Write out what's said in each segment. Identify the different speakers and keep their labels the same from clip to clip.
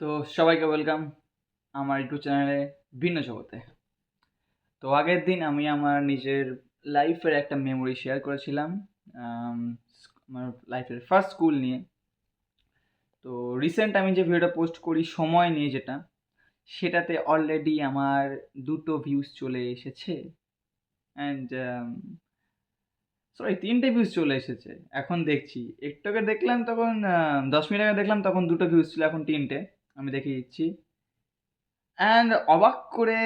Speaker 1: তো সবাইকে ওয়েলকাম আমার ইউটিউব চ্যানেলে ভিন্ন জগতে। তো আগের দিন আমি আমার নিজের লাইফের একটা মেমোরি শেয়ার করেছিলাম আমার লাইফের ফার্স্ট স্কুল নিয়ে। তো রিসেন্ট আমি যে ভিডিওটা পোস্ট করি, সময় নিয়ে যেটা, সেটাতে অলরেডি আমার দুটো ভিউজ চলে এসেছে। অ্যান্ড সরি তিনটে ভিউজ চলে এসেছে। এখন দেখছি, একটু আগে দেখলাম তখন দশ মিনিট আগে দেখলাম তখন দুটো ভিউজ ছিল, এখন তিনটে। আমি দেখে দিচ্ছি। অ্যান্ড অবাক করে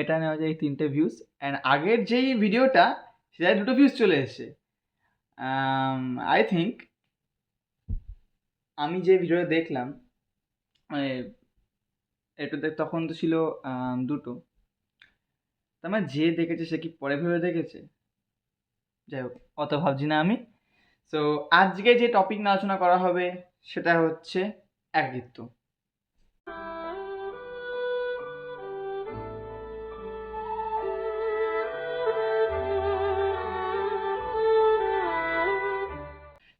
Speaker 1: এটা নেওয়া যায় তিনটে ভিউজ অ্যান্ড আগের যেই ভিডিওটা সেটায় দুটো ভিউজ চলে এসেছে। আই থিঙ্ক আমি যে ভিডিওটা দেখলাম মানে এটাতে তখন তো ছিল দুটো। তার মানে যে দেখেছে সে কি পরে ভেবে দেখেছে? যাই হোক, অত ভাবছি না আমি। সো আজকে যে টপিক নিয়ে আলোচনা করা হবে, সেটা হচ্ছে একাকিত্ব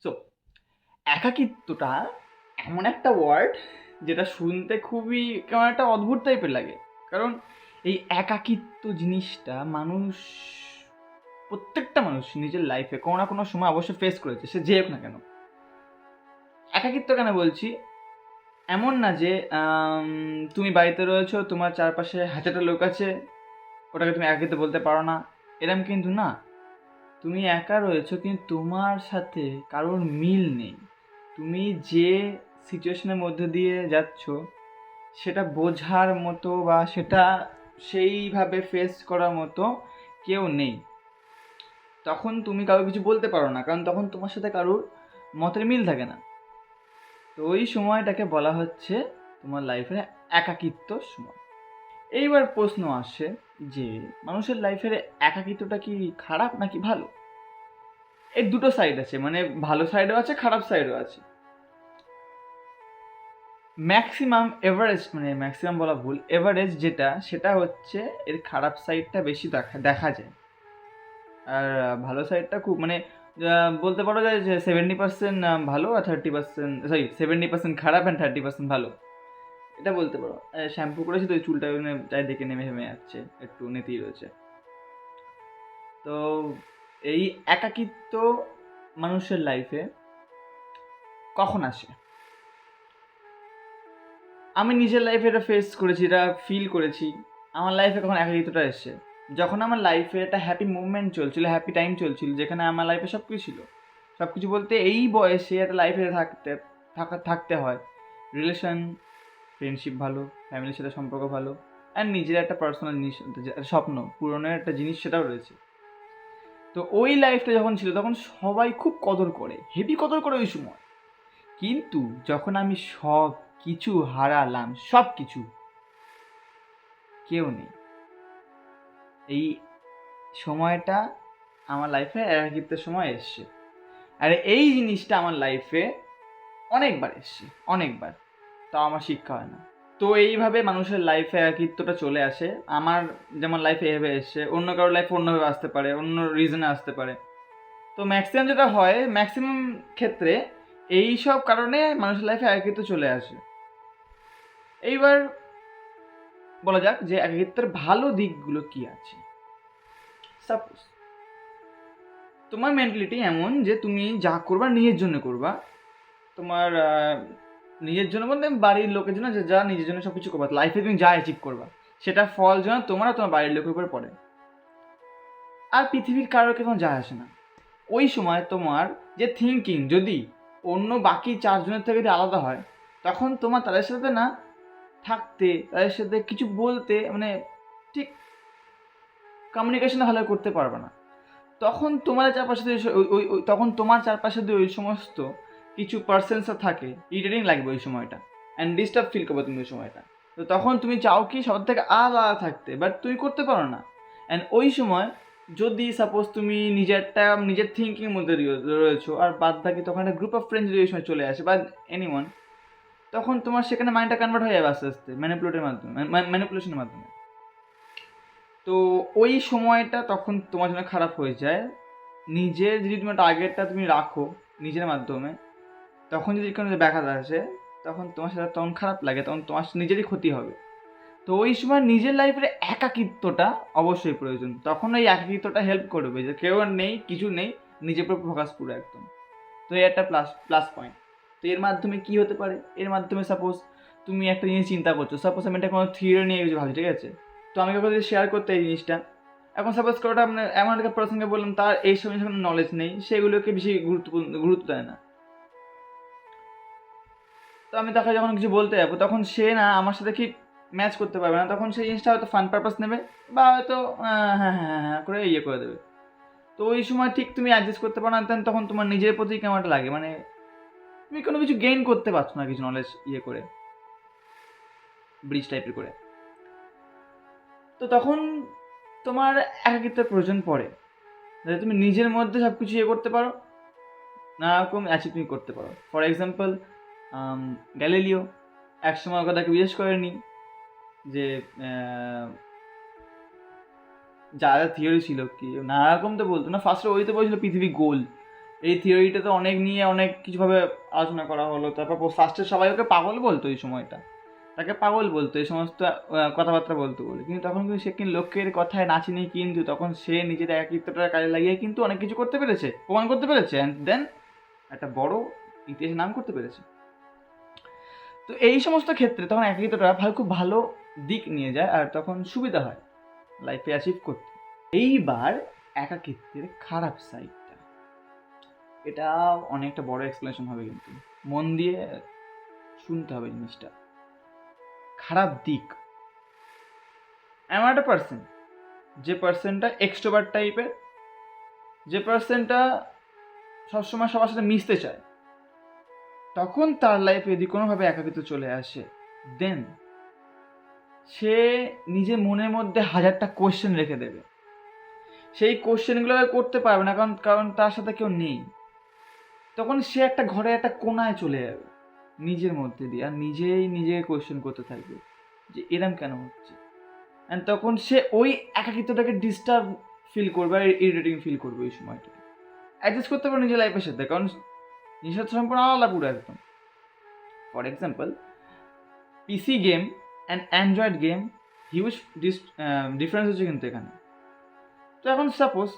Speaker 1: সো একাকিত্বটা এমন একটা ওয়ার্ড যেটা শুনতে খুবই কেমন একটা অদ্ভুত টাইপের লাগে। কারণ এই একাকিত্ব জিনিসটা মানুষ, প্রত্যেকটা মানুষ নিজের লাইফে কোনো না কোনো সময় অবশ্যই ফেস করেছে, সে যে হোক না কেন। একাকিত্ব কেন বলছি? এমন না যে তুমি বাড়িতে রয়েছো, তোমার চারপাশে হাজারটা লোক আছে, ওটাকে তুমি একাকিত্ব বলতে পারো না। এরম কিন্তু না। তুমি একা রয়েছো, কিন্তু তোমার সাথে কারোর মিল নেই। তুমি যে সিচুয়েশনের মধ্যে দিয়ে যাচ্ছ, সেটা বোঝার মতো বা সেটা সেইভাবে ফেস করার মতো কেউ নেই। তখন তুমি কারও কিছু বলতে পারো না, কারণ তখন তোমার সাথে কারোর মতের মিল থাকে না। তো ওই সময়টাকে বলা হচ্ছে তোমার লাইফের একাকিত্ব সময়। এইবার প্রশ্ন আসে যে, মানুষের লাইফের একাকিত্বটা কি খারাপ নাকি ভালো? এর দুটো সাইড আছে মানে ভালো সাইডও আছে, খারাপ সাইডও আছে। ম্যাক্সিমাম এভারেজ মানে ম্যাক্সিমাম বলা ভুল এভারেজ যেটা, সেটা হচ্ছে এর খারাপ সাইডটা বেশি দেখা দেখা যায়। আর ভালো সাইডটা খুব মানে বলতে পারো যে সেভেন্টি পার্সেন্ট ভালো আর thirty percent sorry seventy percent খারাপ অ্যান্ড থার্টি পার্সেন্ট ভালো। এটা বলতে পারো। শ্যাম্পু করেছি তো ওই চুলটা চারিদিকে নেমে নেমে যাচ্ছে, একটু নেতিয়ে রয়েছে। তো এই একাকিত্ব মানুষের লাইফে কখন আসে? আমি নিজের লাইফে এটা ফেস করেছি, এটা ফিল করেছি। আমার লাইফে কখন একাকিত্বটা এসছে? যখন আমার লাইফে একটা হ্যাপি মুভমেন্ট চলছিল হ্যাপি টাইম চলছিল, যেখানে আমার লাইফে সব কিছু ছিল। সব কিছু বলতে এই বয়সে একটা লাইফে থাকতে, থাকা, থাকতে হয়। রিলেশন ফ্রেন্ডশিপ ভালো ফ্যামিলির সাথে সম্পর্ক ভালো আর নিজের একটা পার্সোনাল জিনিস স্বপ্ন, পূরণের একটা জিনিস সেটাও রয়েছে। তো ওই লাইফটা যখন ছিল, তখন সবাই খুব কদর করে হেভি কদর করে ওই সময়। কিন্তু যখন আমি সব কিছু হারালাম সব কিছু কেউ নেই। এই সময়টা আমার লাইফে একাকিত্বের সময় এসছে। আর এই জিনিসটা আমার লাইফে অনেকবার এসছে, অনেকবার। তাও আমার শিক্ষা হয় না। তো এইভাবে মানুষের লাইফে একাকিত্বটা চলে আসে। আমার যেমন লাইফে এভাবে এসছে, অন্য কারোর লাইফে অন্যভাবে আসতে পারে, অন্য রিজনে আসতে পারে। তো ম্যাক্সিমাম যেটা হয় ম্যাক্সিমাম ক্ষেত্রে এই সব কারণে মানুষের লাইফে একাকিত্ব চলে আসে। এইবার বলা যাক যে একাকিত্বের ভালো দিকগুলো কি আছে। সাপোজ তোমার মেন্টালিটি এমন যে তুমি যা করবা নিজের জন্য করবা। তোমার নিজের জন্য বলতে বাড়ির লোকের জন্য যে যা নিজের জন্য সব কিছু করবা লাইফে তুমি যা অ্যাচিভ করবা সেটা ফল যেন তোমার তোমার বাড়ির লোকের উপরে পড়ে। আর পৃথিবীর কারোকে তোমার যায় আসে না। ওই সময় তোমার যে থিঙ্কিং যদি অন্য বাকি চারজনের থেকে যদি আলাদা হয়, তখন তোমার তাদের সাথে না থাকতে, তাদের সাথে কিছু বলতে মানে ঠিক কমিউনিকেশন ভালো করতে পারবে না। তখন তোমার চারপাশে ওই- তখন তোমার চারপাশে যদি ওই সমস্ত কিছু পার্সেন্স থাকে ইরিটেটিং লাগবে ওই সময়টা অ্যান্ড ডিস্টার্ব ফিল করবে তুমি ওই সময়টা। তো তখন তুমি চাও কি সব থেকে আলাদা থাকতে বাট তুমি করতে পারো না। অ্যান্ড ওই সময় যদি সাপোজ তুমি নিজেরটা, নিজের থিঙ্কিং মধ্যে রয়েছো, আর বাদ বাকি তখন একটা গ্রুপ অফ ফ্রেন্ডস যদি ওই সময় চলে আসে বা এনিওয়ান তখন তোমার সেখানে মাইন্ডটা কনভার্ট হয়ে যাবে আস্তে আস্তে ম্যানিপুলেটের মাধ্যমে ম্যানিপুলেশনের মাধ্যমে। তো ওই সময়টা তখন তোমার জন্য খারাপ হয়ে যায়। নিজের যদি তুমি একটা আগেরটা তুমি রাখো নিজের মাধ্যমে, তখন যদি কোনো ব্যাঘাত আসে, তখন তোমার সাথে তখন খারাপ লাগে, তখন তোমার নিজেরই ক্ষতি হবে। তো ওই সময় নিজের লাইফের একাকিত্বটা অবশ্যই প্রয়োজন। তখন ওই একাকিত্বটা হেল্প করবে যে কেউ আর নেই, কিছু নেই, নিজের উপর ফোকাস পুরো একদম। তো এই একটা প্লাস প্লাস পয়েন্ট তো এর মাধ্যমে কি হতে পারে? এর মাধ্যমে সাপোজ তুমি একটা জিনিস চিন্তা করছ সাপোজ আমি এটা কোনো থিওরি নিয়ে কিছু ভাবছি, ঠিক আছে? তো আমি কাউকে শেয়ার করতে এই জিনিসটা। এখন সাপোজ কারোটা আপনার এমন একটা প্রসঙ্গে বললাম তার এই সময় কোনো নলেজ নেই, সেগুলোকে বেশি গুরুত্বপূর্ণ গুরুত্ব দেয় না। তো আমি তাকে যখন কিছু বলতে যাব, তখন সে না আমার সাথে কি ম্যাচ করতে পারবে না, তখন সেই জিনিসটা হয়তো ফান পারপাস নেবে, বা হয়তো হ্যাঁ হ্যাঁ হ্যাঁ করে ইয়ে করে দেবে। তো ওই সময় ঠিক তুমি অ্যাডজাস্ট করতে পারো না তখন তোমার নিজের প্রতি কেমন লাগে? মানে তুমি কোনো কিছু গেইন করতে পারছ না কিছু নলেজ ইয়ে করে ব্রিজ টাইপের করে। তো তখন তোমার একাকিত্বের প্রয়োজন পড়ে। যাতে তুমি নিজের মধ্যে সব কিছু ইয়ে করতে পারো নানা রকম অ্যাচিভ তুমি করতে পারো। ফর এক্সাম্পল গ্যালিলিও এক সময় ওকে তাকে জিজ্ঞেস করেনি যে যা যা থিওরি ছিল কি? নানা রকম তো বলতো। না ফার্স্টে ওই তো বলছিল পৃথিবী গোল এই থিওরিটা তো অনেক নিয়ে অনেক কিছুভাবে আলোচনা করা হলো। তারপর ফার্স্টে সবাই ওকে পাগল বলতো এই সময়টা। তাকে পাগল বলতো, এই সমস্ত কথাবার্তা বলতো বলে। কিন্তু তখন কিন্তু সে কিন্তু লোকের কথায় নাচিনি কিন্তু তখন সে নিজের একাকিত্বটা কাজে লাগিয়ে কিন্তু অনেক কিছু করতে পেরেছে, প্রমাণ করতে পেরেছে। অ্যান্ড দেন একটা বড় ইতিহাসে নাম করতে পেরেছে। তো এই সমস্ত ক্ষেত্রে তখন একাকিত্বটা ভালো, খুব ভালো দিক নিয়ে যায় আর তখন সুবিধা হয় লাইফে অ্যাচিভ করতে। এইবার একাকিত্বের খারাপ সাইডটা এটা অনেকটা বড় এক্সপ্লেনেশন হবে কিন্তু। মন দিয়ে শুনতে হবে জিনিসটা। খারাপ দিক। এমন একটা পার্সন যে পার্সনটা এক্সট্রোভার টাইপের যে পার্সনটা সবসময় সবার সাথে মিশতে চায়, তখন তার লাইফে যদি কোনোভাবে একাকিত্ব চলে আসে দেন সে নিজের মনের মধ্যে হাজারটা কোয়েশ্চেন রেখে দেবে। সেই কোশ্চেনগুলো করতে পারবে না, কারণ কারণ তার সাথে কেউ নেই। তখন সে একটা ঘরে একটা কোনায় চলে যাবে, নিজের মধ্যে দিয়ে, আর নিজেই নিজেকে কোয়েশ্চেন করতে থাকবে যে এরম কেন হচ্ছে? অ্যান্ড তখন সে ওই একাকিত্বটাকে ডিস্টার্ব ফিল করবে আর ইরিটেটিং ফিল করবে ওই সময়টাকে। অ্যাডজাস্ট করতে পারবে নিজের লাইফের সাথে, কারণ তো সম্পূর্ণ আলাদা পুরো একদম। For example PC game and android game huge difference হচ্ছে কিন্তু এখানে। তো এখন সাপোজ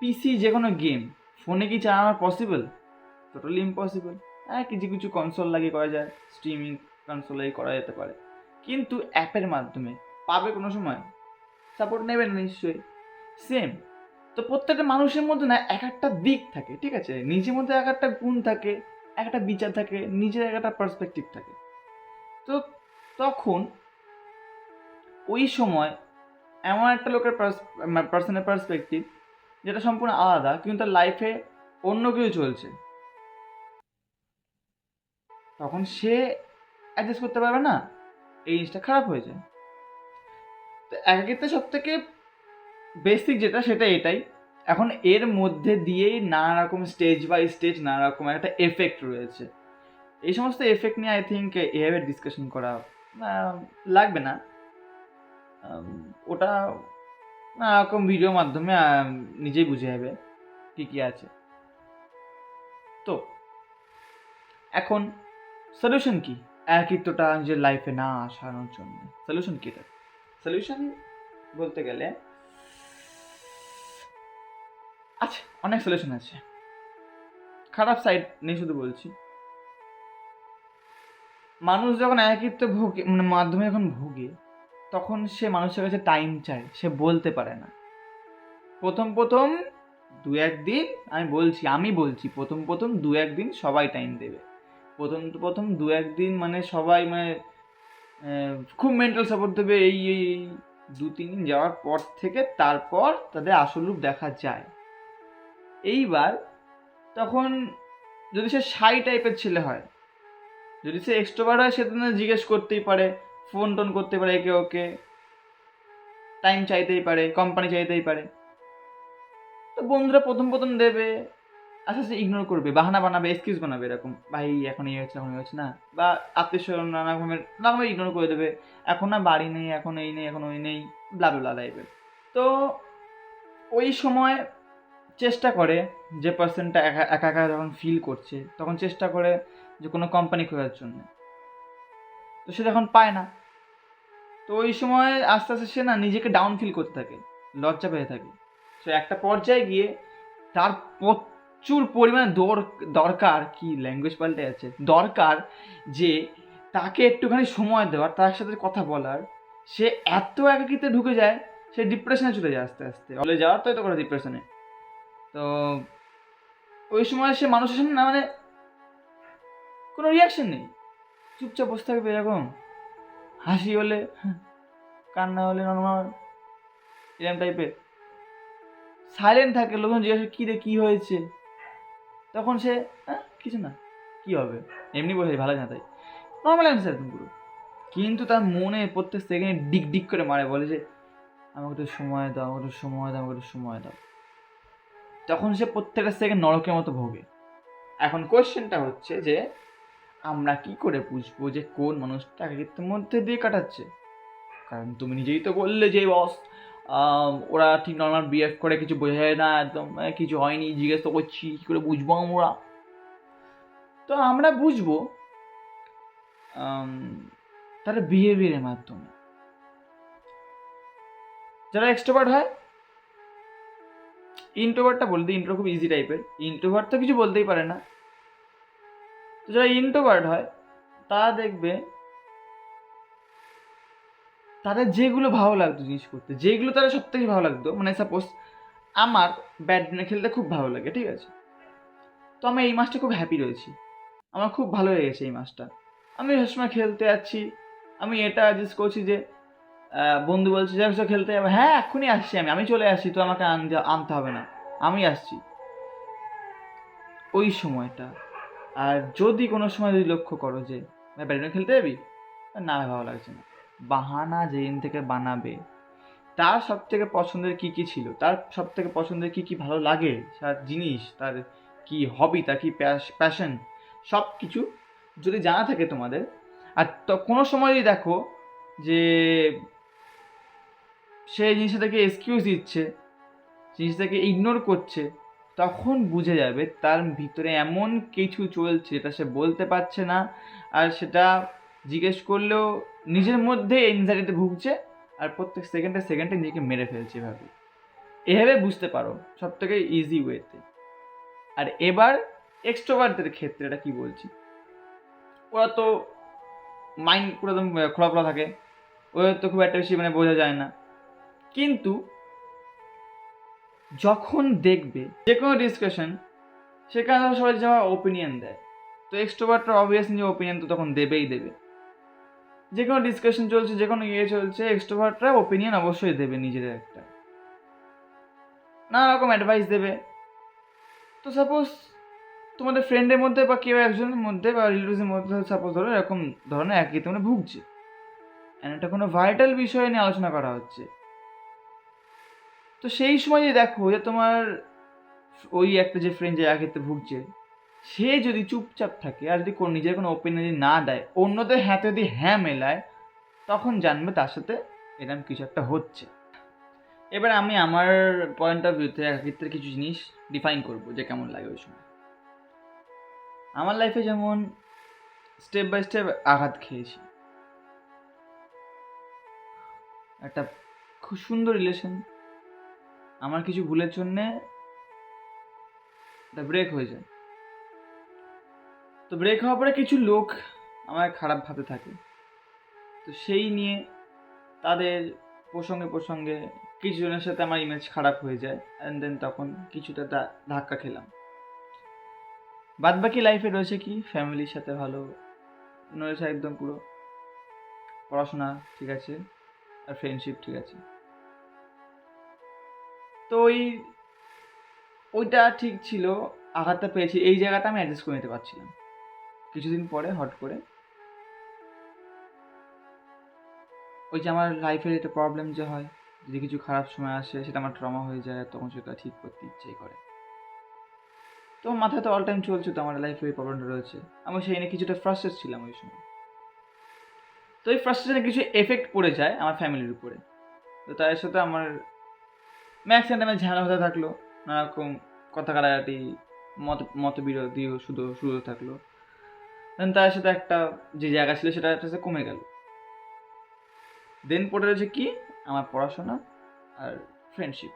Speaker 1: পিসি যে কোনো গেম ফোনে কি চালানো পসিবল টোটালি ইম্পসিবল হ্যাঁ কিছু কিছু কনসোল লাগিয়ে করা যায় স্ট্রিমিং কনসোল লাগিয়ে করা যেতে পারে। কিন্তু অ্যাপের মাধ্যমে পাবে কোনো সময়? সাপোর্ট নেবে না নিশ্চয়ই। সেম তো প্রত্যেকটা মানুষের মধ্যে না এক একটা দিক থাকে, ঠিক আছে? নিজের মধ্যে এক একটা গুণ থাকে, এক একটা বিচার থাকে, নিজের এক একটা পার্সপেক্টিভ থাকে। তো তখন ওই সময় এমন একটা লোকের পার্সনের পার্সপেক্টিভ যেটা সম্পূর্ণ আলাদা, কিন্তু তার লাইফে অন্য কিছু চলছে। তখন সে অ্যাডজাস্ট করতে পারবে না, এই জিনিসটা খারাপ হয়ে যায়। তো একাকিত্ব সব থেকে বেসিক যেটা, সেটা এটাই। এখন এর মধ্যে দিয়েই নানা রকম স্টেজ বাই স্টেজ নানা রকম একটা এফেক্ট রয়েছে। এই সমস্ত এফেক্ট নিয়ে আই থিঙ্ক এভাবে ডিসকাশন করা লাগবে না। ওটা নানা রকম ভিডিওর মাধ্যমে নিজেই বুঝে যাবে কী কী আছে। তো, এখন সলিউশন কি? একাকিত্বটা নিজের লাইফে না আসানোর জন্য। সলিউশন কি এটা? সলিউশন বলতে গেলে আছে অনেক সলিউশন আছে। খারাপ সাইড নেই শুধু বলছি। মানুষ যখন একাকিত্ব ভোগে মানে মাধ্যমে যখন ভোগে তখন সে মানুষের কাছে টাইম চায়, সে বলতে পারে না। প্রথম প্রথম দু একদিন, আমি বলছি আমি বলছি, প্রথম প্রথম দু একদিন সবাই টাইম দেবে। প্রথম প্রথম দু একদিন মানে সবাই মানে খুব মেন্টাল সাপোর্ট দেবে এই এই দু তিন দিন যাওয়ার পর থেকে তারপর তাদের আসল রূপ দেখা যায়। এইবার তখন যদি সে সাই টাইপের ছেলে হয়, যদি সে এক্সট্রোভার হয়, সে তো জিজ্ঞেস করতেই পারে ফোন টোন করতে পারে একে ওকে। টাইম চাইতেই পারে কোম্পানি চাইতেই পারে। তো বন্ধুরা প্রথম প্রথম দেবে, আস্তে আস্তে ইগনোর করবে, বাহানা বানাবে এক্সকিউজ বানাবে এরকম। ভাই, এখন এই হচ্ছে এখন এই হচ্ছে না। বা আত্মীয় স্বজন, নানা রকমের নানাভাবে ইগনোর করে দেবে। এখন না বাড়ি নেই, এখন এই নেই, এখন ওই নেই ব্লা ব্লা টাইপের তো ওই সময় চেষ্টা করে যে পার্সনটা একা একা একা যখন ফিল করছে, তখন চেষ্টা করে যে কোনো কোম্পানি খোঁজার জন্য। তো সে তখন পায় না তো ওই সময় আস্তে আস্তে সে না নিজেকে ডাউন ফিল করতে থাকে, লজ্জা পেয়ে থাকে। সে একটা পর্যায়ে গিয়ে তার প্রচুর পরিমাণে দর- দরকার, কি ল্যাঙ্গুয়েজ পাল্টে আছে দরকার যে তাকে একটুখানি সময় দেওয়ার, তার সাথে কথা বলার। সে এত একাকিতে ঢুকে যায়, সে ডিপ্রেশনে চলে যায় আস্তে আস্তে। চলে যাওয়ার তো তো করে ডিপ্রেশনে তো ওই সময় সে মানুষের সামনে না মানে কোনো রিয়াকশন নেই। চুপচাপ বসে থাকবে এরকম। হাসি হলে হ্যাঁ, কান্না হলে নর্মাল এরকম টাইপের সাইলেন্ট থাকে লোকজন জিজ্ঞাসা কী রে কী হয়েছে? তখন সে "আহ, কিছু না কী হবে? এমনি বসে ভালো না তাই। নর্মাল অ্যান্সার একদম পুরো। কিন্তু তার মনে প্রত্যেক সেকেন্ডে ডিক ডিক করে মারে বলে যে আমাকে একটু সময় দাও আমাকে একটু সময় দাও আমাকে একটু সময় দাও। তখন সে প্রত্যেকটা সেকেন্ড নরকের মতো ভোগে। এখন কোয়েশ্চেনটা হচ্ছে যে আমরা কি করে বুঝব যে কোন মানুষটা একাকিত্বের মধ্যে দিয়ে কাটাচ্ছে? কারণ তুমি নিজেই তো বললে যে, বস ওরা ঠিক নর্মাল বিহেভ করে, কিছু বোঝা যায় না, একদম কিছু হয়নি, জিজ্ঞেস তো করছি, কী করে বুঝব আমরা? তো আমরা বুঝব তার বিহেভিয়ারের মাধ্যমে। যারা এক্সট্রোভার্ট হয় ইন্ট্রোভার্টটা বলতে ইন্ট্রো খুব ইজি টাইপের ইন্ট্রোভার্ট তো কিছু বলতেই পারে না। যারা ইন্ট্রোভার্ট হয়, তারা দেখবে তাদের যেগুলো ভালো লাগতো জিনিস করতে, যেগুলো তারা সব থেকে ভালো লাগতো মানে সাপোজ আমার ব্যাডমিন্টন খেলতে খুব ভালো লাগে, ঠিক আছে? তো আমি এই মাসটা খুব হ্যাপি রয়েছি। আমার খুব ভালো লেগেছে এই মাসটা। আমি সবসময় খেলতে যাচ্ছি। আমি এটা অ্যাডজাস্ট করছি যে বন্ধু বলছে যে একশো খেলতে যাবে। হ্যাঁ এক্ষুনি আসছি আমি। আমি চলে আসছি, তো আমাকে আনতে আনতে হবে না। আমি আসছি। ওই সময়টা। আর যদি কোনো সময় যদি লক্ষ্য করো যে ব্যাডমিন্টন খেলতে যাবি? না, ভালো লাগছে না। বাহানা যেদিন থেকে বানাবে, তার সব থেকে পছন্দের কী কী ছিল? তার সব থেকে পছন্দের কী কী ভালো লাগে? তার জিনিস, তার কি হবি তার কি প্যাশন সব কিছু যদি জানা থাকে তোমাদের। আর তো কোনো সময় যদি দেখো যে, সে জিনিসটাকে এক্সকিউজ দিচ্ছে, জিনিসটাকে ইগনোর করছে তখন বুঝে যাবে তার ভিতরে এমন কিছু চলছে যেটা সে বলতে পারছে না। আর সেটা জিজ্ঞেস করলেও নিজের মধ্যে এনজাইটিতে ভুগছে আর প্রত্যেক সেকেন্ডে সেকেন্ডে নিজেকে মেরে ফেলছে এভাবে। এভাবে বুঝতে পারো সব থেকে ইজি ওয়েতে আর এবার এক্সট্রোভারদের ক্ষেত্রে এটা কি বলছি? ওরা তো মাইন্ড পুরো একদম খোলা খোলা থাকে। ওদের তো খুব একটা বেশি মানে বোঝা যায় না। কিন্তু যখন দেখবে যে কোনো ডিসকাশন সেখানে সবাই যাওয়া ওপিনিয়ন দেয়। তো এক্সট্রোভার্টরা অবভিয়াসলি ওপিনিয়ন তো তখন দেবেই দেবে। যে কোনো ডিসকাশন চলছে, যে কোনো ইয়ে চলছে এক্সট্রোভার্টরা ওপিনিয়ন অবশ্যই দেবে নিজেদের একটা। নানা রকম অ্যাডভাইস দেবে। তো সাপোজ তোমাদের ফ্রেন্ডের মধ্যে বা কেউ একজনের মধ্যে বা রিলেটিভসের মধ্যে সাপোজ ধরো এরকম ধরনের একই, তোমরা ভুগছে। এটা কোনো ভাইটাল বিষয় নিয়ে আলোচনা করা হচ্ছে। তো সেই সময় যদি দেখো যে তোমার ওই একটা যে ফ্রেন্ড যে একইতে ভুগছে, সে যদি চুপচাপ থাকে আর যদি কোনো নিজের কোনো ওপিনিয়ন যদি না দেয়, অন্যদের হাতে যদি হ্যাঁ মেলায়, তখন জানবে তার সাথে এরকম কিছু একটা হচ্ছে। এবার আমি আমার পয়েন্ট অফ ভিউতে একাকিত্বের কিছু জিনিস ডিফাইন করব যে কেমন লাগে ওই সময়। আমার লাইফে যেমন স্টেপ বাই স্টেপ আঘাত খেয়েছি। একটা খুব সুন্দর রিলেশন আমার কিছু ভুলের জন্যে একটা ব্রেক হয়ে যায়। তো ব্রেক হওয়ার পরে কিছু লোক আমার খারাপ ভাবে থাকে। তো সেই নিয়ে তাদের প্রসঙ্গে প্রসঙ্গে কিছু জনের সাথে আমার ইমেজ খারাপ হয়ে যায়। অ্যান্ড দেন তখন কিছুটা ধাক্কা খেলাম। বাদ বাকি লাইফে রয়েছে কি? ফ্যামিলির সাথে ভালো। রয়েছে একদম পুরো পড়াশোনা ঠিক আছে। আর ফ্রেন্ডশিপ ঠিক আছে। তো ওই, ওইটা ঠিক ছিল, আঘাতটা পেয়েছি, এই জায়গাটা আমি অ্যাডজাস্ট করে নিতে পারছিলাম। কিছুদিন পরে হট করে। ওই যে আমার লাইফের একটা প্রবলেম যে হয়, যদি কিছু খারাপ সময় আসে, সেটা আমার ট্রমা হয়ে যায়, তখন সেটা ঠিক করতে ইচ্ছেই করে। তো মাথায় তো অল টাইম চলছে তো আমার লাইফে ওই প্রবলেমটা রয়েছে। আমি সেই নিয়ে কিছুটা ফ্রাস্ট্রেট ছিলাম ওই সময়। তো এই ফ্রাস্ট্রেশনে কিছু এফেক্ট পড়ে যায় আমার ফ্যামিলির উপরে। তো তাদের সাথে আমার ম্যাক্সিমাম টাইমে ঝামেলা হতে থাকল নানারকম কথা কাটাকাটি মত মতবিরোধীও শুধু, শুরু থাকল। দেন তার সাথে একটা যে জায়গা ছিল সেটা আস্তে আস্তে কমে গেল। দেন পড়ে রয়েছে কি? আমার পড়াশোনা আর ফ্রেন্ডশিপ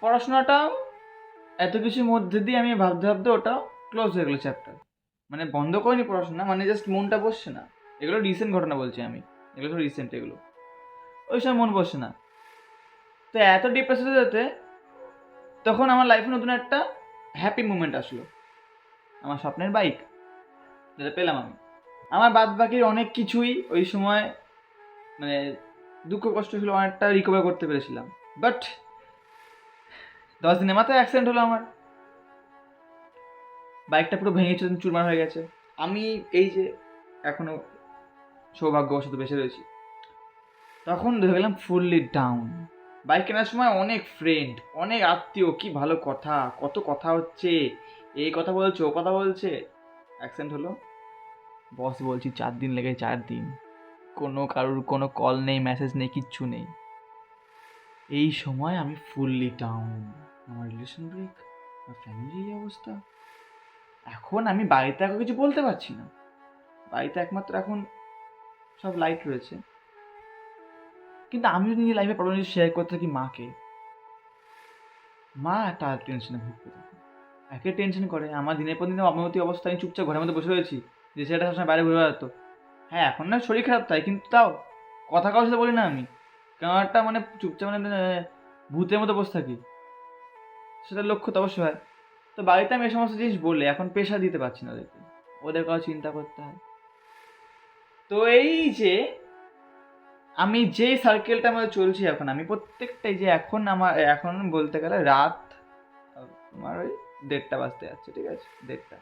Speaker 1: পড়াশোনাটাও এত কিছুর মধ্যে দিয়ে আমি ভাবতে ভাবতে ওটাও ক্লোজ হয়ে গেলো চ্যাপ্টার মানে বন্ধ করিনি পড়াশোনা মানে জাস্ট মনটা বসছে না। এগুলো রিসেন্ট ঘটনা বলছি আমি। এগুলো তো রিসেন্ট এগুলো। ওই সময় মন বসছে না। তো এত ডিপ্রেস হতে যেতে তখন আমার লাইফে নতুন একটা হ্যাপি মুমেন্ট আসলো। আমার স্বপ্নের বাইক যেটা পেলাম আমি। আমার বাদ বাকির অনেক কিছুই ওই সময় মানে দুঃখ কষ্ট ছিল অনেকটা রিকভার করতে পেরেছিলাম। বাট দশ দিনের মাথায় অ্যাক্সিডেন্ট হলো আমার। বাইকটা পুরো ভেঙে চুর- চুরমার হয়ে গেছে। আমি এই যে এখনও সৌভাগ্যবশত বেঁচে রয়েছি। তখন দেখে গেলাম ফুললি ডাউন বাইক কেনার সময় অনেক ফ্রেন্ড অনেক আত্মীয়, কি ভালো কথা, কত কথা হচ্ছে, এই কথা বলছে, ও কথা বলছে। অ্যাক্সিডেন্ট হলো বস বলছি চার দিন লেগে, চার দিন। কোনো কারোর কোনো কল নেই মেসেজ নেই, কিচ্ছু নেই। এই সময় আমি ফুললি ডাউন আমার রিলেশন ব্রেক আমার ফ্যামিলির অবস্থা। এখন আমি বাড়িতে এখন কিছু বলতে পারছি না। বাড়িতে একমাত্র এখন সব লাইট রয়েছে। কিন্তু আমি যদি নিজের লাইফে প্রবলেম শেয়ার করতে থাকি মাকে? মা একটা টেনশনে ভুগতে থাকে। একে টেনশন করে, আমার দিনের পর দিন অবনতি অবস্থা, আমি চুপচাপ ঘরের মধ্যে বসে রয়েছি। যে সেটা সবসময় বাইরে ঘুরে বেড়াতো। হ্যাঁ এখন না শরীর খারাপ, তাই কিন্তু তাও কথা সাথে বলি না আমি। কেমন একটা মানে চুপচাপ মানে ভূতের মতো বসে থাকি। সেটা লক্ষ্য তো অবশ্যই হয়। তো বাড়িতে আমি এই সমস্ত জিনিস বলে এখন পেশা দিতে পারছি না ওদেরকে। ওদের কথা চিন্তা করতে হয়। তো এই যে আমি যে সার্কেলটা আমাদের চলছি এখন, আমি প্রত্যেকটাই যে এখন আমার, এখন বলতে গেলে রাত তোমার ওই দেড়টা বাজতে যাচ্ছে, ঠিক আছে? দেড়টা।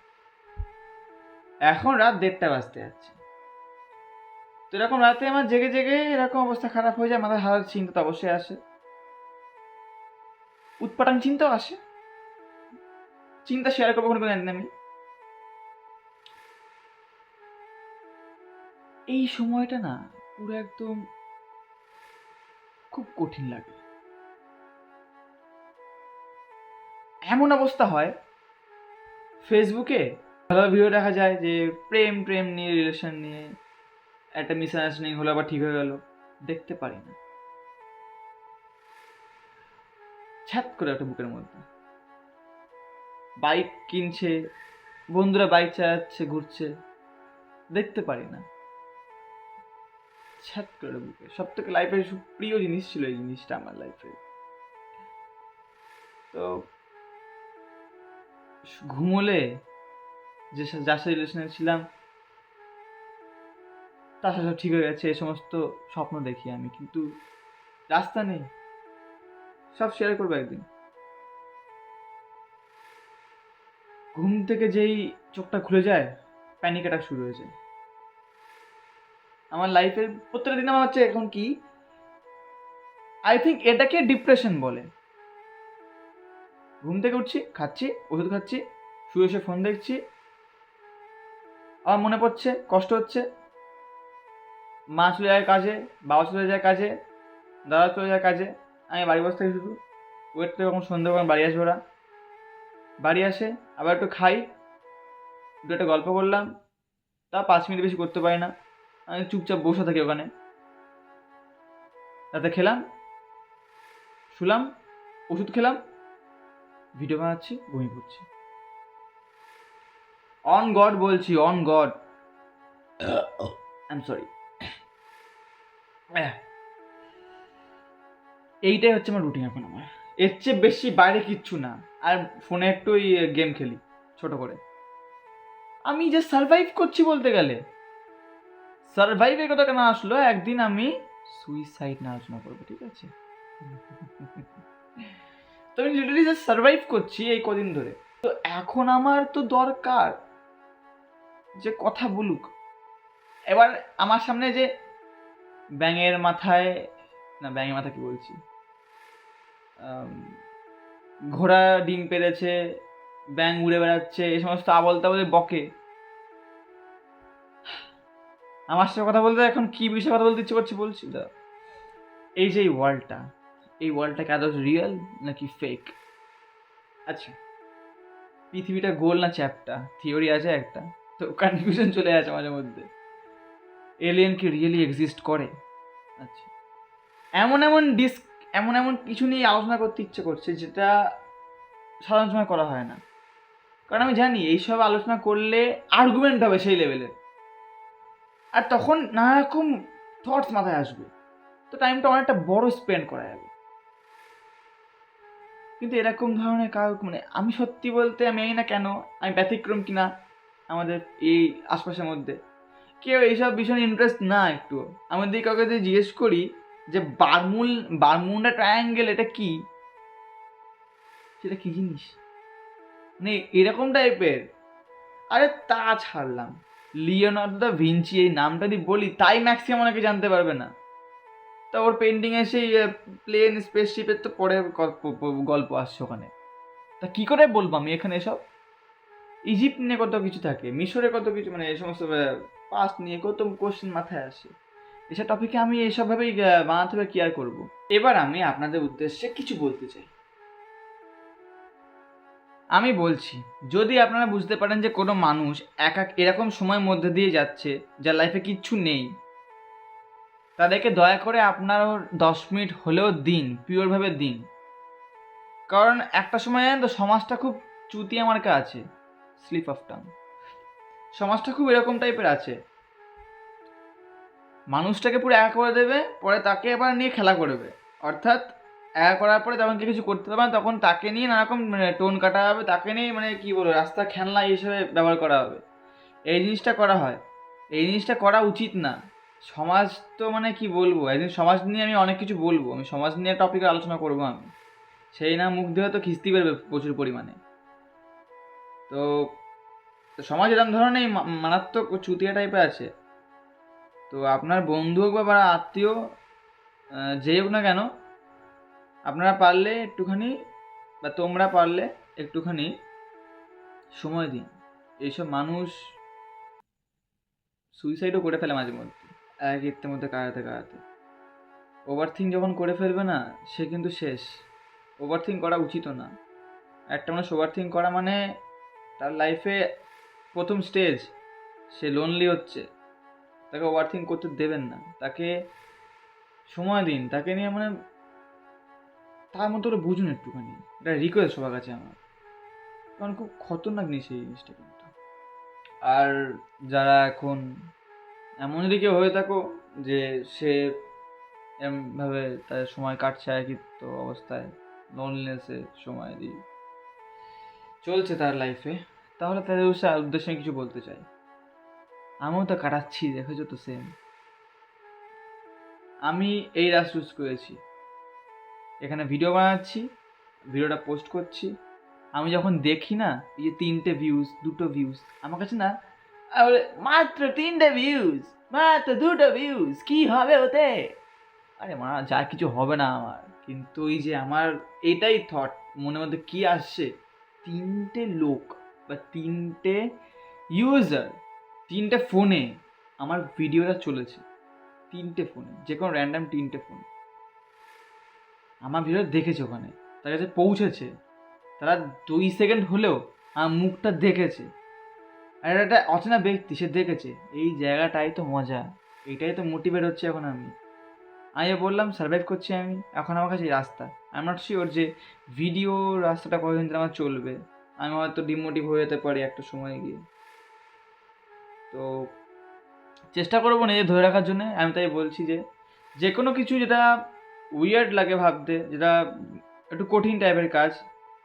Speaker 1: এখন রাত দেড়টা বাজতে যাচ্ছে। তো এরকম রাতে আমার জেগে জেগে এরকম অবস্থা খারাপ হয়ে যায়, মাথায় হারার চিন্তা তো অবশ্যই আসে। উৎপাটান চিন্তাও আসে। চিন্তা শেয়ার করব কোনো জানি আমি। এই সময়টা না পুরো একদম খুব কঠিন লাগে। এমন অবস্থা হয় ফেসবুকে ভালো ভিডিও দেখা যায় যে প্রেম প্রেম নিয়ে রিলেশন নিয়ে, একটা মিসআন্ডারস্ট্যান্ডিং হলো আবার ঠিক হয়ে গেল, দেখতে পারি না। ছ্যাত করে একটা বুকের মধ্যে। বাইক কিনছে, বন্ধুরা বাইক চালাচ্ছে, ঘুরছে, দেখতে পারি না। ছ্যাত করে বুকে সব থেকে লাইফের প্রিয় জিনিস ছিল এই জিনিসটা আমার লাইফে তো ঘুমোলে যে যার সাথে রিলেশনে ছিলাম, তার সাথে ঠিক হয়ে গেছে, এই সমস্ত স্বপ্ন দেখি আমি। কিন্তু রাস্তা নেই। সব শেয়ার করব একদিন। ঘুম থেকে যেই চোখটা খুলে যায় প্যানিক অ্যাটাক শুরু হয়ে যায়। আমার লাইফের প্রত্যেকটা দিন আমার হচ্ছে এখন কি? আই থিঙ্ক এটাকে ডিপ্রেশন বলে। ঘুম থেকে উঠছি, খাচ্ছি, ওষুধ খাচ্ছি, শুয়ে শুয়ে ফোন দেখছি। আমার মনে পড়ছে, কষ্ট হচ্ছে। মা চলে যায় কাজে, বাবা চলে যায় কাজে, দাদা চলে যায় কাজে। আমি বাড়ি বসে থাকি শুধু। ওয়েট থেকে কখন সন্ধ্যে কখন বাড়ি আসবে ওরা। বাড়ি আসে, আবার একটু খাই। দু একটা গল্প করলাম। তা পাঁচ মিনিট বেশি করতে পারি না। চুপচাপ বসে থাকি ওখানে। রাতে খেলাম, শুলাম, ওষুধ খেলাম ভিডিও বানাচ্ছি ঘুমিয়ে পড়ছি অন গড বলছি on god I am sorry এইটাই হচ্ছে আমার রুটিন এখন আমার। এর চেয়ে বেশি বাইরে কিচ্ছু না। আর ফোনে একটু গেম খেলি, ছোট করে। আমি যে সারভাইভ করছি বলতে গেলে। সারভাইভের কথা কেন আসলো একদিন আমি সুইসাইড নিয়ে আলোচনা করব, ঠিক আছে? তো আমি লিটারালি যে সারভাইভ করছি এই কদিন ধরে। তো এখন আমার তো দরকার যে কথা বলুক। এবার আমার সামনে যে ব্যাঙের মাথায়, না, ব্যাঙের মাথা কি বলছি? ঘোড়া ডিম পেরেছে, ব্যাঙ উড়ে বেড়াচ্ছে, এই সমস্ত আবল তাবলে বকে। আমার সাথে কথা বলতে এখন কি বিষয়ে কথা বলতে ইচ্ছে করছে বলছি? দা এই যে এই ওয়ার্ল্ডটা এই ওয়ার্ল্ডটা কি আদৌ রিয়েল নাকি ফেক আচ্ছা পৃথিবীটা গোল না চ্যাপটা? থিওরি আছে একটা, তো কনফিউশন চলে আসে মাঝে মধ্যে। এলিয়েন কি রিয়েলি এক্সিস্ট করে? আচ্ছা এমন এমন ডিস্ক এমন এমন কিছু নিয়ে আলোচনা করতে ইচ্ছে করছে যেটা সাধারণ সময় করা হয় না। কারণ আমি জানি এইসব আলোচনা করলে আর্গুমেন্ট হবে সেই লেভেলের আর তখন নানা রকম থটস মাথায় আসবে। তো টাইমটা অনেকটা বড় স্পেন্ড করা যাবে। কিন্তু এরকম ধরনের কাউ মানে আমি সত্যি বলতে আমি এই না কেন, আমি ব্যতিক্রম কিনা আমাদের এই আশপাশের মধ্যে। কেউ এইসব বিষয়ে ইন্টারেস্ট না একটু। আমি যদি কাউকে যদি জিজ্ঞেস করি যে বারমুল, বারমুন্ডা ট্রায়াঙ্গেল এটা কি? সেটা কি জিনিস? মানে এরকম টাইপের আরে তা ছাড়লাম। লিওনার্দো দা ভিঞ্চি এই নামটা যদি বলি তাই ম্যাক্সিমাম অনেকে জানতে পারবে না। তা ওর পেন্টিংয়ে সেই প্লেন স্পেসশিপের তো পরে গল্প- আসছে ওখানে। তা কী করে বলব আমি এখানে এসব? ইজিপ্ট নিয়ে কত কিছু থাকে মিশরে কত কিছু মানে এই সমস্ত পাস্ট নিয়ে কত কোশ্চেন মাথায় আসে। এসব টপিকে আমি এইসবভাবেই আহ, বানাতে হবে কি আর করব। এবার আমি আপনাদের উদ্দেশ্যে কিছু বলতে চাই। আমি বলছি, যদি আপনারা বুঝতে পারেন যে কোনো মানুষ একা এরকম সময়ের মধ্যে দিয়ে যাচ্ছে, যার লাইফে কিচ্ছু নেই, তাদেরকে দয়া করে আপনার দশ মিনিট হলেও দিন পিওরভাবে দিন। কারণ একটা সময় জানেন তো, সমাজটা খুব চুতিয়া মার্কা আছে স্লিপ অফ টাং সমাজটা খুব এরকম টাইপের আছে। মানুষটাকে পুরো একা করে দেবে, পরে তাকে আবার নিয়ে খেলা করবে। অর্থাৎ একা করার পরে তখন কিছু করতে পারবে না, তখন তাকে নিয়ে নানারকম মানে টোন কাটা হবে, তাকে নিয়ে মানে কী বলব, রাস্তা খেলনা হিসেবে ব্যবহার করা হবে। এই জিনিসটা করা হয়। এই জিনিসটা করা উচিত না। সমাজ তো মানে কি বলব, একদিন সমাজ নিয়ে আমি অনেক কিছু বলব, আমি সমাজ নিয়ে টপিকে আলোচনা করব আমি। সেই না মুখ দিয়ে তো খিস্তি বেরবে প্রচুর পরিমাণে। তো সমাজ এরকম ধরনের মারাত্মক চুতিয়া টাইপের আছে। তো আপনার বন্ধু হোক বা আত্মীয় যেই হোক না কেন আপনারা পারলে একটুখানি বা তোমরা পারলে একটুখানি সময় দিন। এইসব মানুষ সুইসাইডও করে ফেলে মাঝে মধ্যে, এক ইত্যের মধ্যে কাড়াতে ওভার থিঙ্ক যখন করে ফেলবে না, সে কিন্তু শেষ। ওভার থিঙ্ক করা উচিতও না। একটা মানুষ ওভার থিঙ্ক করা মানে তার লাইফে প্রথম স্টেজ সে লোনলি হচ্ছে। তাকে ওভার থিঙ্ক করতে দেবেন না। তাকে সময় দিন। তাকে নিয়ে মানে তার মতো করে বুঝুন একটুখানি। এটা রিকোয়েস্ট সবার কাছে আমার। কারণ খুব খতরনাক জিনিস এই জিনিসটা কিন্তু। আর যারা এখন এমন যদি কেউ হয়ে থাকো যে সে এমভাবে তার সময় কাটছে একিত্ব অবস্থায় লোনলেসে সময় দিয়ে চলছে তার লাইফে তাহলে তাদের উদ্দেশ্যে কিছু বলতে চাই। আমিও তো কাটাচ্ছি, দেখেছ তো সেম আমি এই রাস চুজ করেছি। এখানে ভিডিও বানাচ্ছি ভিডিওটা পোস্ট করছি। আমি যখন দেখি না, এই যে তিনটে ভিউজ দুটো ভিউজ আমার কাছে না মাত্র তিনটে ভিউজ মাত্র দুটো ভিউজ কি হবে ওতে? আরে মা, যা কিছু হবে না আমার। কিন্তু এই যে আমার, এটাই থট মনের মধ্যে কি আসছে? তিনটে লোক বা তিনটে ইউজার তিনটে ফোনে আমার ভিডিওটা চলেছে। তিনটে ফোনে যে কোনো র্যান্ডাম তিনটে ফোনে আমার ভিডিও দেখেছে ওখানে। তার কাছে পৌঁছেছে। তারা দুই সেকেন্ড হলেও আমার মুখটা দেখেছে। আর একটা অচেনা ব্যক্তি, সে দেখেছে, এই জায়গাটাই তো মজা। এইটাই তো মোটিভেট হচ্ছে এখন আমি। আমি বললাম সার্ভাইভ করছি আমি। এখন আমার কাছে রাস্তা। আমি নট শিওর যে ভিডিও রাস্তাটা কতদিন ধরে আমার চলবে। আমি হয়তো ডিমোটিভ হয়ে যেতে পারি একটা সময় গিয়ে। তো চেষ্টা করব নিজে ধরে রাখার জন্য। আমি তাই বলছি যে যে কোনো কিছু যেটা উইয়ার্ড লাগে ভাবতে, যেটা একটু কঠিন টাইপের কাজ।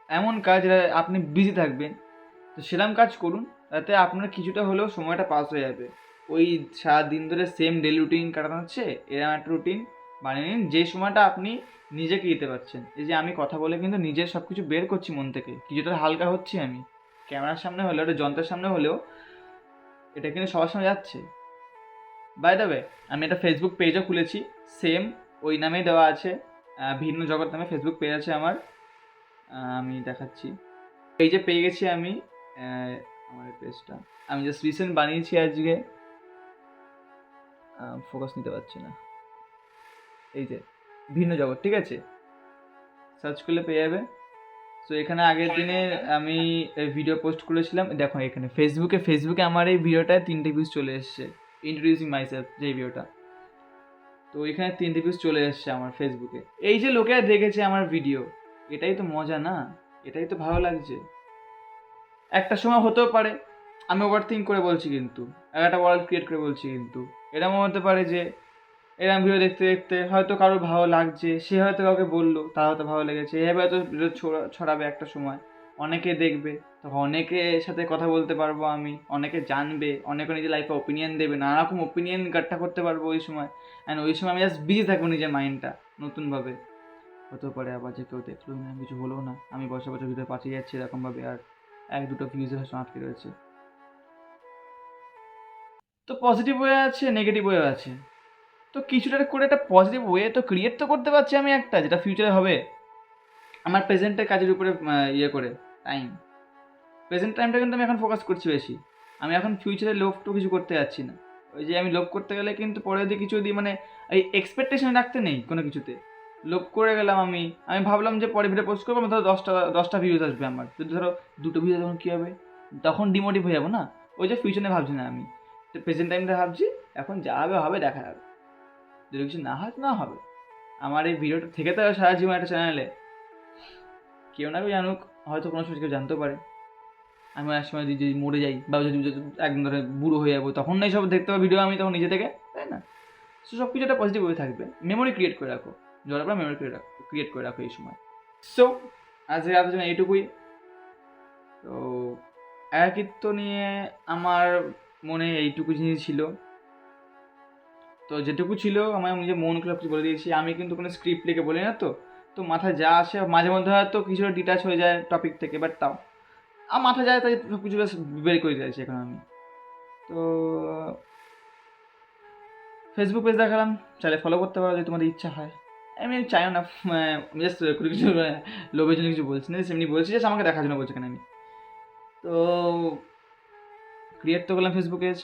Speaker 1: এমন কাজ যেটা আপনি বিজি থাকবেন। তো সেরকম কাজ করুন, তাতে আপনার কিছুটা হলেও সময়টা পাস হয়ে যাবে। ওই সারা দিন ধরে সেম ডেলি রুটিন কাটানো হচ্ছে এরকম একটা রুটিন বানিয়ে নিন, যে সময়টা আপনি নিজেকে দিতে পারছেন। এই যে আমি কথা বলে কিন্তু নিজের সব কিছু বের করছি মন থেকে। কিছুটা হালকা হচ্ছি আমি। ক্যামেরার সামনে হলেও, একটা যন্ত্রের সামনে হলেও, এটা কিন্তু সবার সামনে যাচ্ছে। বাই দ্য আমি একটা ফেসবুক পেজও খুলেছি সেম ওই নামেই দেওয়া আছে ভিন্ন জগৎ নামে ফেসবুক পেজ আছে আমার। আমি দেখাচ্ছি। পেজে পেয়ে গেছি আমি আমার পেজটা আমি জাস্ট রিসেন্ট বানিয়েছি আজকে। ফোকাস নিতে পারছি না। এই যে ভিন্ন জগৎ ঠিক আছে? সার্চ করলে পেয়ে যাবে। তো এখানে আগের দিনে আমি ভিডিও পোস্ট করেছিলাম। দেখো এখানে ফেসবুকে ফেসবুকে আমার এই ভিডিওটায় তিনটে ভিউজ চলে এসছে। ইন্ট্রোডিউসিং মাইসেলফ যে ভিডিওটা তো এখানে তিনটে ভিউজ চলে এসছে আমার ফেসবুকে এই যে লোকেরা দেখেছে আমার ভিডিও এটাই তো মজা না? এটাই তো ভালো লাগছে। একটা সময় হতেও পারে, আমি ওভার থিঙ্ক করে বলছি কিন্তু, একটা ওয়ার্ল্ড ক্রিয়েট করে বলছি কিন্তু। এরকম হতে পারে যে, এরকম ভিডিও দেখতে দেখতে হয়তো কারোর ভালো লাগছে, সে হয়তো কাউকে বলল, তার হয়তো ভালো লেগেছে, এভাবে হয়তো ভিডিও ছড়া- ছড়াবে একটা সময়। অনেকে দেখবে তখন অনেকের সাথে কথা বলতে পারব আমি, অনেকে জানবে, অনেকে নিজের লাইফে ওপিনিয়ন দেবে, নানা রকম ওপিনিয়ন গাট্টা করতে পারব ওই সময়। অ্যান্ড ওই সময় আমি জাস্ট বিজি থাকব নিজের মাইন্ডটা নতুনভাবে। হতে পারে আবার যে কেউ দেখল না, কিছু হলো না, আমি বছর বছর ভিডিও পাঠিয়ে যাচ্ছি এরকমভাবে, আর এক দুটো ভিউজের হয়তো আটকে রয়েছে। তো পজিটিভ ওয়ে আছে নেগেটিভ ওয়ে আছে। তো কিছুটা করে একটা পজিটিভ ওয়ে তো ক্রিয়েট তো করতে পারছি আমি একটা, যেটা ফিউচারে হবে। আমার প্রেজেন্টের কাজের উপরে ইয়ে করে। টাইম প্রেজেন্ট টাইমটা কিন্তু আমি এখন ফোকাস করছি বেশি। আমি এখন ফিউচারে লোভ তো কিছু করতে যাচ্ছি না। ওই যে আমি লোভ করতে গেলে কিন্তু পরে যদি কিছু যদি মানে এই এক্সপেকটেশন রাখতে নেই কোনো কিছুতে। লোভ করে গেলাম আমি। আমি ভাবলাম যে পরে ভিডিও পোস্ট করব, ধরো দশটা দশটা ভিউজ আসবে আমার। যদি ধরো দুটো ভিউজ তখন কী হবে? তখন ডিমোটিভ হয়ে যাব না? ওই যে ফিউচারে ভাবছি না আমি। তো প্রেজেন্ট টাইমটা ভাবছি, এখন যা হবে হবে, দেখা যাবে। যদি কিছু না হয় না হবে। আমার এই ভিডিওটা থেকে তো সারা জীবন একটা চ্যানেলে কেউ না কেউ জানুক। হয়তো কোনো সময় কেউ জানতেও পারে। আমি এক সময় যদি মরে যাই বা যদি একদম ধরে বুড়ো হয়ে যাব, তখন না সব দেখতে পাবো ভিডিও আমি তখন নিজে থেকে, তাই না? সো সব কিছু একটা পজিটিভ হয়ে থাকবে। মেমোরি ক্রিয়েট করে রাখো। জলের পর মেমোরি ক্রিয়েট রাখো ক্রিয়েট করে রাখো এই সময়। সো আজকে জন্য এইটুকুই। তো একাকিত্ব নিয়ে আমার মনে এইটুকু জিনিস ছিল। তো যেটুকু ছিল আমার নিজের মন খুলে কিছু বলে দিয়েছি। আমি কিন্তু কোনো স্ক্রিপ্ট লিখে বলি না তো। তো মাথায় যা আসে, মাঝে মধ্যে হয়তো কিছুটা ডিটাচ হয়ে যায় টপিক থেকে বাট তাও। আর মাথায় যায় তাই সব কিছু বেশ বের করে দিয়েছি এখন আমি। তো ফেসবুক পেজ দেখালাম, চাইলে ফলো করতে পারো যদি তোমাদের ইচ্ছা হয়। আমি চাইও না জাস্ট কোনো কিছু লোভের জন্য কিছু বলছি না সেমনি বলছি জাস্ট আমাকে দেখার জন্য বলছি কেন আমি তো ক্রিয়েট তো করলাম ফেসবুক পেজ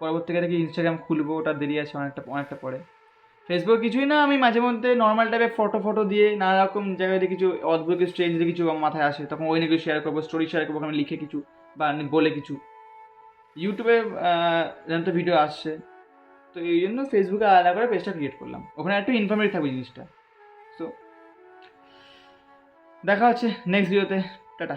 Speaker 1: পরবর্তীকালে দেখি ইনস্টাগ্রাম খুলবো, ওটা দেরি আছে, অনেকটা অনেকটা পরে। ফেসবুক কিছুই না, আমি মাঝে মধ্যে নর্মাল টাইপের ফটো ফটো দিয়ে নানা রকম জায়গায় কিছু অদ্ভুত কিছু স্ট্রেঞ্জ কিছু মাথায় আসে, তখন ওই নিয়ে শেয়ার করব স্টোরি শেয়ার করব, ওখানে লিখে কিছু বা বলে কিছু। ইউটিউবে যেন তো ভিডিও আসছে, তো এই জন্য ফেসবুকে আলাদা করে পেজটা ক্রিয়েট করলাম। ওখানে একটু ইনফরমেটিভ থাকবে জিনিসটা। সো দেখা হচ্ছে নেক্সট ভিডিওতে টাটা।